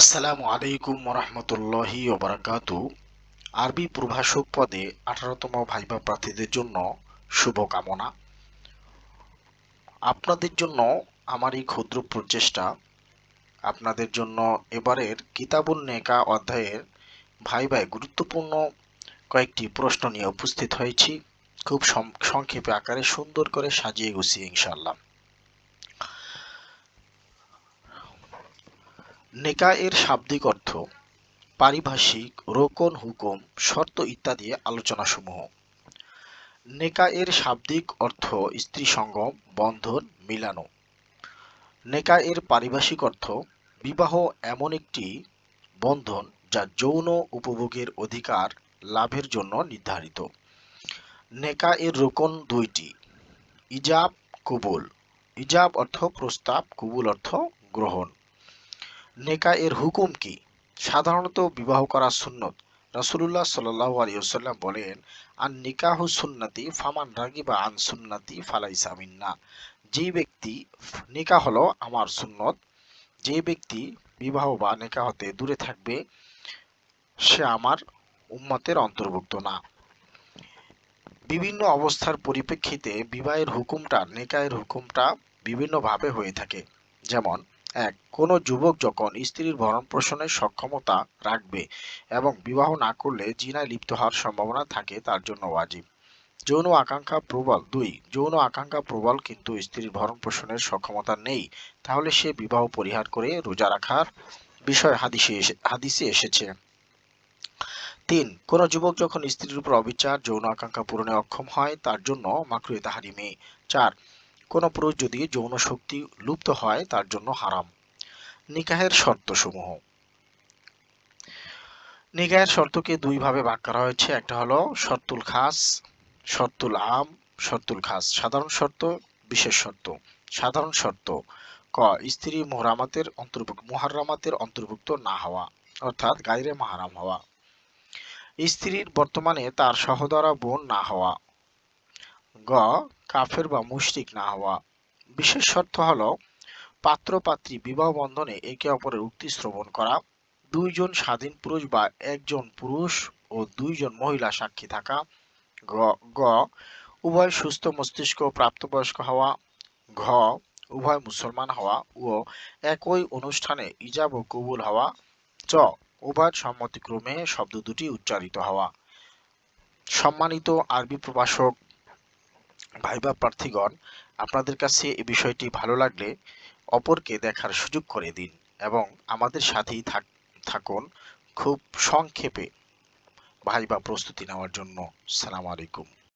আসসালামু আলাইকুম রহমতুল্লাহি ওবরাকাতু। আরবি প্রভাষক পদে আঠারোতম ভাইবা প্রার্থীদের জন্য শুভকামনা। আপনাদের জন্য আমার এই ক্ষুদ্র প্রচেষ্টা, আপনাদের জন্য এবারের কিতাবুল নেকা অধ্যায়ের ভাইবায় গুরুত্বপূর্ণ কয়েকটি প্রশ্ন নিয়ে উপস্থিত হয়েছি। খুব সংক্ষেপে আকারে সুন্দর করে সাজিয়ে গুছিয়ে ইনশাল্লাহ নেকা এর শাব্দিক অর্থ, পারিভাষিক, রোকন হুকুম, শর্ত ইত্যাদি আলোচনা সমূহ নেকা এর শাব্দিক অর্থ স্ত্রী সঙ্গম, বন্ধন, মিলানো। নেকা এর পারিভাষিক অর্থ, বিবাহ এমন একটি বন্ধন যা যৌন উপভোগের অধিকার লাভের জন্য নির্ধারিত। নেকা এর রোকন দুইটি, ইজাব, কুবুল। ইজাব অর্থ প্রস্তাব, কবুল অর্থ গ্রহণ। নেকা এর হুকুম কি? সাধারণত বিবাহ করা সুন্নত। রসুল্লাহ সাল্লাহ আলিয়াল্লাম বলেন আর নিকাহু সুন্নতি ফামান রাগিবা আন সুন্নতি ফালাই সামিন্না যে ব্যক্তি নিকা হলো আমার সুন্নত, যে ব্যক্তি বিবাহ বা নেকা হতে দূরে থাকবে, সে আমার উম্মতের অন্তর্ভুক্ত না। বিভিন্ন অবস্থার পরিপ্রেক্ষিতে বিবাহের হুকুমটা নেকায়ের হুকুমটা বিভিন্নভাবে হয়ে থাকে। যেমন এক, কোনো যুবক যখন স্ত্রীর ভরণ পোষণের সক্ষমতা রাখবে এবং বিবাহ না করলে জিনায় লিপ্ত হওয়ার সম্ভাবনা থাকে, তার জন্য ওয়াজিব। যৌন আকাঙ্ক্ষা প্রবল। দুই, যৌন আকাঙ্ক্ষা প্রবল কিন্তু স্ত্রীর ভরণ পোষণের সক্ষমতা নেই, তাহলে সে বিবাহ পরিহার করে রোজা রাখার বিষয় হাদিসে হাদিসে এসেছে। তিন, কোন যুবক যখন স্ত্রীর উপর অবিচার, যৌন আকাঙ্ক্ষা পূরণে অক্ষম হয়, তার জন্য মাকরুয়ে তাহারিমে। চার কোনো পুরুষ যদি যৌন শক্তি লুপ্ত হয়, তার জন্য হারাম। নিকাহের শর্তসমূহ। নিকাহের শর্তকে দুইভাবে ভাগ করা হয়েছে। একটা হলো শর্তুল খাস, শর্তুল আম, শর্তুল খাস। সাধারণ শর্ত, বিশেষ শর্ত। সাধারণ শর্ত, ক, স্ত্রী মোহরামাতের অন্তর্ভুক্ত, মোহারামাতের অন্তর্ভুক্ত না হওয়া, অর্থাৎ গাইরে মাহারাম হওয়া। স্ত্রীর বর্তমানে তার সহদরা বোন না হওয়া। গ কাফের বা মুশরিক না হওয়া। বিশেষ শর্ত হল পাত্র পাত্রী বিবাহ বন্ধনে একে অপরের উক্তি শ্রবণ করা, দুইজন স্বাধীন পুরুষ বা একজন পুরুষ ও দুইজন মহিলা সাক্ষী থাকা, গ উভয় সুস্থ মস্তিষ্ক প্রাপ্তবয়স্ক হওয়া, ঘ, উভয় মুসলমান হওয়া ও একই অনুষ্ঠানে ইজাব ও কবুল হওয়া, চ উভয় সম্মতিক্রমে শব্দ দুটি উচ্চারিত হওয়া। সম্মানিত আরবি প্রভাষক ভাইবা প্রার্থীগণ, আপনাদের কাছে এই বিষয়টি ভালো লাগলে অপরকে দেখার সুযোগ করে দিন এবং আমাদের সাথেই থাকুন। খুব সংক্ষেপে ভাইবা প্রস্তুতি নেওয়ার জন্য সালাম আলাইকুম।